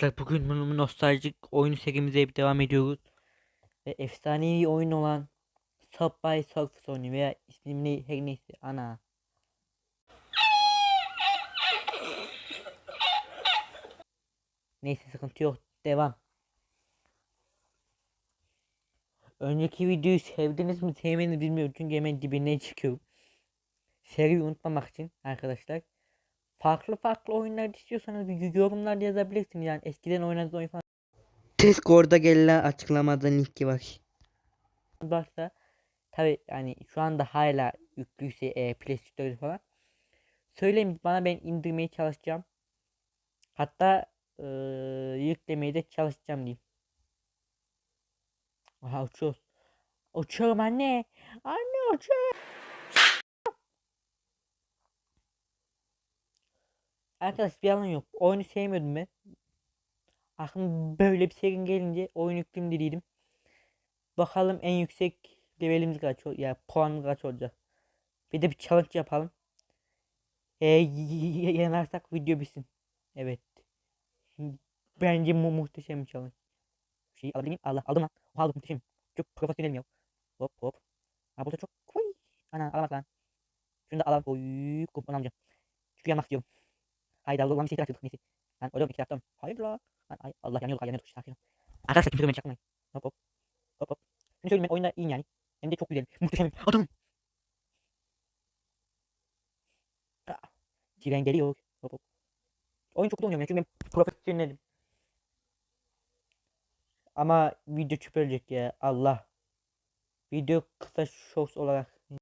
Arkadaşlar bugün bunu nostaljik oyun serimize devam ediyoruz. Ve efsanevi oyun olan Subway Surfers oyunu veya ismini her neyse ana. Neyse sıkıntı yok devam. Önceki videoyu sevdiniz mi sevmediniz bilmiyorum çünkü hemen dibine çıkıyorum. Seriyi unutmamak için arkadaşlar. Farklı farklı oyunlar istiyorsanız bir yorumlarda yazabilirsiniz yani eskiden oynadığınız oyun falan. Discord'da gelen açıklamada linki var. Varsa tabi yani şu anda hala yüklüyse e, Play Store'da falan. Söyleyin bana ben indirmeye çalışacağım. Hatta e, yüklemeye de çalışacağım diyeyim. Aha uçuyoruz. Uçuyorum anne. Anne uçuyorum. Arkadaş bir yalan yok. Oyunu sevmiyordum ben. Aklıma böyle bir seri gelince oyun yükleyeyim dediydim. Bakalım en yüksek levelimiz kaç ol- ya puanımız kaç olacak. Bir de bir challenge yapalım. E, yanarsak video bitsin. Evet. Bence mu muhteşem bir challenge. Şey alabilir miyim? Allah aldım lan. Oha, aldım muhteşem. Çok profesyonelim ya. Hop hop. Ha burada çok. Ana alamaz lan. Şunu da alalım. Oy, kupon alacağım. Çünkü yanmak istiyorum. Haydi Allah'ım bir şey bırakıyorduk neyse. Lan oğlum iki taraftan. Hayır la. Ay Allah yanıyorduk yanıyorduk işte sakin ol. Arkadaşlar kimse beni çakmayın. Hop hop. Hop hop. Şunu söyleyeyim ben oyunda iyiyim yani. Hem de çok güzel. Muhteşemim. Adamım. Ah, Tren geliyor. Hop hop. Oyun çok da oynuyorum yani çünkü ben profesyonelim. Ama video çöp ölecek ya Allah. Video kısa shorts olarak